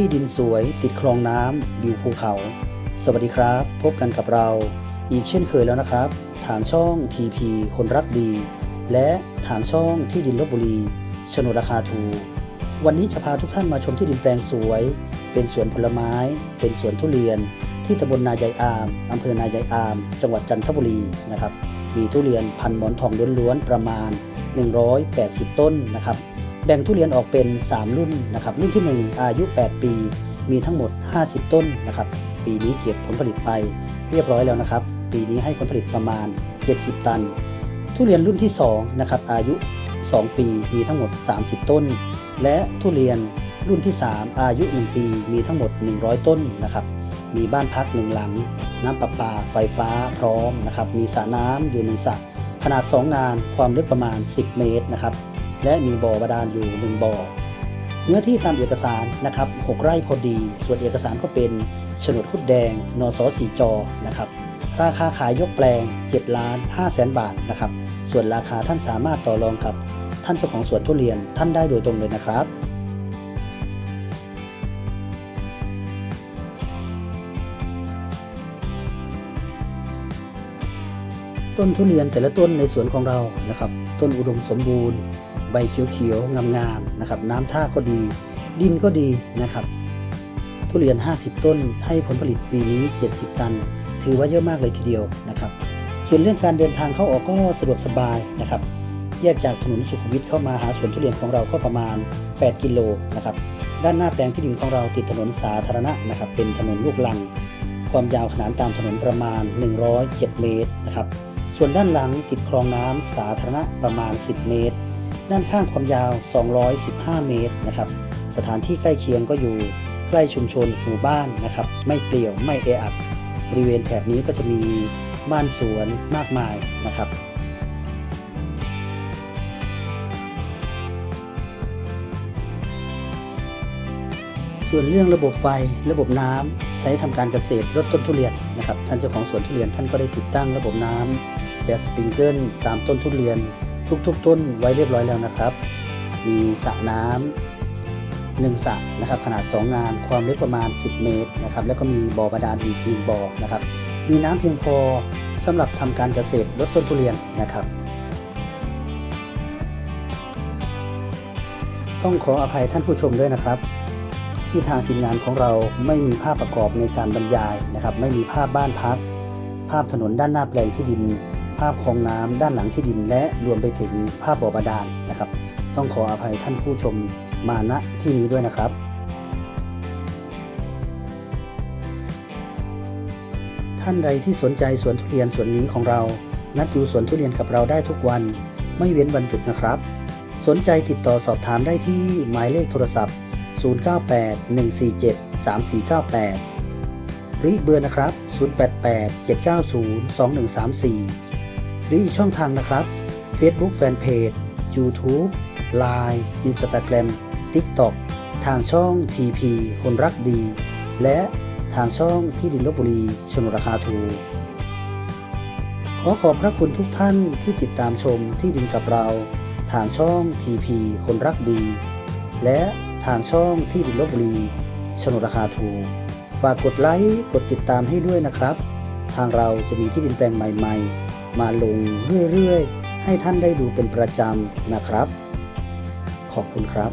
ที่ดินสวยติดคลองน้ำวิวภูเขา สวัสดีครับ พบกันกับเรา อีกเช่นเคยแล้วนะครับ ทางช่อง TP คนรักดี และทางช่องที่ดินลบบุรีโฉนดราคาถูกวันนี้จะพาทุกท่านมาชมที่ดินแปลงสวย เป็นสวนผลไม้ เป็นสวนทุเรียน ที่ตำบลนายายอามอำเภอนายายอาม จังหวัดจันทบุรีนะครับมีทุเรียนพันหมอนทองล้วนๆประมาณ 180 ต้นนะครับ แบ่งทุเรียนออกเป็น 3 รุ่นนะครับ รุ่นที่ 1 อายุ 8 ปี มีทั้งหมด 50 ต้นนะครับ ปีนี้เก็บผลผลิตไปเรียบร้อยแล้วนะครับ ปีนี้ให้ผลผลิตประมาณ 70 ตัน ทุเรียนรุ่นที่2นะครับ อายุ 2 ปี มีทั้งหมด 30 ต้น และทุเรียนรุ่นที่ 3 อายุ 1 ปี มีทั้งหมด 100 ต้นนะครับ มีบ้านพักหนึ่งหลัง น้ำประปา ไฟฟ้าพร้อมนะครับ มีสระน้ำอยู่หนึ่งสระ ขนาด 2 งาน ความลึกประมาณ 10 เมตรนะครับ และมีบ่อบาดาลอยู่หนึ่งบ่อ เนื้อที่ตามเอกสารนะครับ6ไร่พอดี ส่วนเอกสารก็เป็นโฉนดคุดแดง นสสีจอนะครับราคาขายยกแปลง7ล้าน5แสนบาทนะครับ ส่วนราคาท่านสามารถต่อรองกับท่านเจ้าของสวนทุเรียนท่านได้โดยตรงเลยนะครับต้นทุเรียนแต่ละต้นในสวนของเรานะครับ ต้นอุดมสมบูรณ์ ใบเขียวๆงามๆนะครับ น้ำท่าก็ดี ดินก็ดีนะครับ ทุเรียน 50 ต้นให้ผลผลิตปีนี้ 70 ตัน ถือว่าเยอะมากเลยทีเดียวนะครับ ส่วนเรื่องการเดินทางเข้าออกก็สะดวกสบายนะครับ แยกจากถนนสุขุมวิทเข้ามาหาสวนทุเรียนของเราก็ประมาณ 8 กิโลนะครับ ด้านหน้าแปลงที่ดินของเราติดถนนสาธารณะนะครับ เป็นถนนลูกลัง ความยาวขนานตามถนนประมาณ 107 เมตรนะครับ ส่วนด้านหลังติดคลองน้ำสาธารณะประมาณ 10 เมตร ด้านข้างความยาว 215 เมตรนะครับ สถานที่ใกล้เคียงก็อยู่ใกล้ชุมชนหมู่บ้านนะครับ ไม่เปลี่ยวไม่แออัดบริเวณแถบนี้ก็จะมีบ้านสวนมากมายนะครับส่วนเรื่องระบบไฟระบบน้ำใช้ทำการเกษตรลดต้นทุเรียนนะครับท่านเจ้าของสวนทุเรียนท่านก็ได้ติดตั้งระบบน้ำแบบสปริงเกิลตามต้นทุเรียน ทุกๆ ต้นไว้เรียบร้อยแล้วนะครับ มีสระน้ำหนึ่งสระนะครับขนาด 2 งานความลึกประมาณ 10 เมตรนะครับแล้วก็มีบ่อบาดาลอีกหนึ่งบ่อนะครับมีน้ำเพียงพอสำหรับทำการเกษตรลดต้นทุเรียนนะครับ ต้องขออภัยท่านผู้ชมด้วยนะครับ ที่ทางทีมงานของเราไม่มีภาพประกอบในการบรรยายนะครับ ไม่มีภาพบ้านพัก ภาพถนนด้านหน้าแปลงที่ดิน ภาพคลองน้ำด้านหลังที่ดิน และรวมไปถึงภาพบ่อบาดาลนะครับ ต้องขออภัยท่านผู้ชมมาณที่นี้ด้วยนะครับ ท่านใดที่สนใจสวนทุเรียนสวนนี้ของเรา นัดดูสวนทุเรียนกับเราได้ทุกวัน ไม่เว้นวันหยุดนะครับ สนใจติดต่อสอบถามได้ที่หมายเลขโทรศัพท์ 098-147-3498หรืออีกเบอร์นะครับ 088-790-2134 หรืออีกช่องทางนะครับ Facebook Fanpage YouTube Line Instagram TikTok ทางช่อง TP คนรักดี และทางช่องที่ดินลบบุรีชนราคาถูกขอขอบพระคุณทุกท่านที่ติดตามชมที่ดินกับเรา ทางช่อง TP คนรักดี และทางช่องที่ดินลบบุรีชนราคาถูกฝากกดไลค์กดติดตามให้ด้วยนะครับ ทางเราจะมีที่ดินแปลงใหม่ ๆ มาลงเรื่อยๆ ให้ท่านได้ดูเป็นประจำนะครับ ขอบคุณครับ